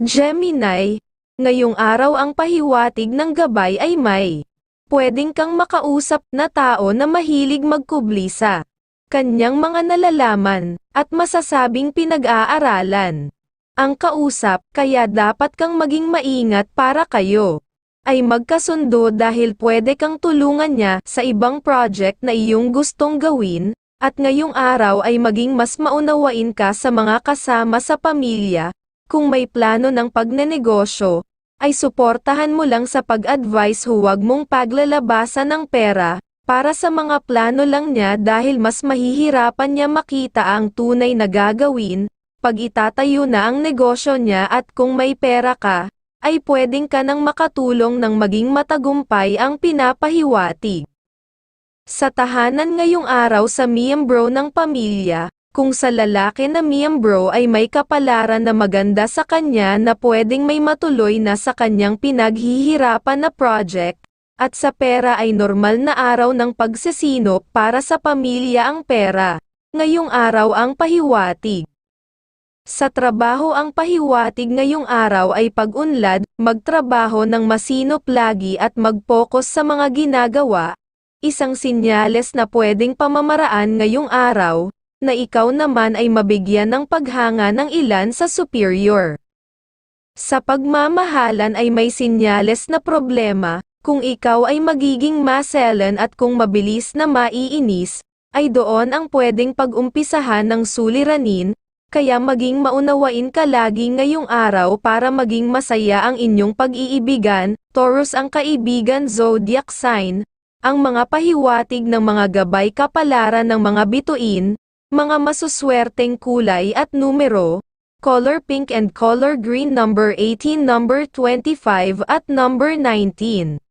Gemini, ngayong araw ang pahiwatig ng gabay ay may. Pwedeng kang makausap na tao na mahilig magkubli sa kanyang mga nalalaman, at masasabing pinag-aaralan. Ang kausap, kaya dapat kang maging maingat para kayo ay magkasundo dahil pwede kang tulungan niya sa ibang project na iyong gustong gawin, at ngayong araw ay maging mas maunawain ka sa mga kasama sa pamilya, kung may plano ng pagnenegosyo, ay suportahan mo lang sa pag-advise huwag mong paglalabasan ng pera, para sa mga plano lang niya dahil mas mahihirapan niya makita ang tunay na gagawin, pag itatayo na ang negosyo niya at kung may pera ka, ay pwedeng ka nang makatulong ng maging matagumpay ang pinapahiwatig. Sa tahanan ngayong araw sa miyembro ng pamilya, kung sa lalaki na miyembro ay may kapalaran na maganda sa kanya na pwedeng may matuloy na sa kanyang pinaghihirapan na project, at sa pera ay normal na araw ng pagsisinop para sa pamilya ang pera. Ngayong araw ang pahiwatig. Sa trabaho ang pahiwatig ngayong araw ay pag-unlad, magtrabaho ng masinop lagi at mag-focus sa mga ginagawa, isang sinyales na pwedeng pamamaraan ngayong araw, na ikaw naman ay mabigyan ng paghanga ng ilan sa superior. Sa pagmamahalan ay may sinyales na problema, kung ikaw ay magiging maselan at kung mabilis na maiinis, ay doon ang pwedeng pag-umpisahan ng suliranin, kaya maging maunawain ka lagi ngayong araw para maging masaya ang inyong pag-iibigan, Taurus ang kaibigan zodiac sign, ang mga pahiwatig ng mga gabay kapalaran ng mga bituin, mga masuswerteng kulay at numero, color pink and color green number 18 number 25 at number 19.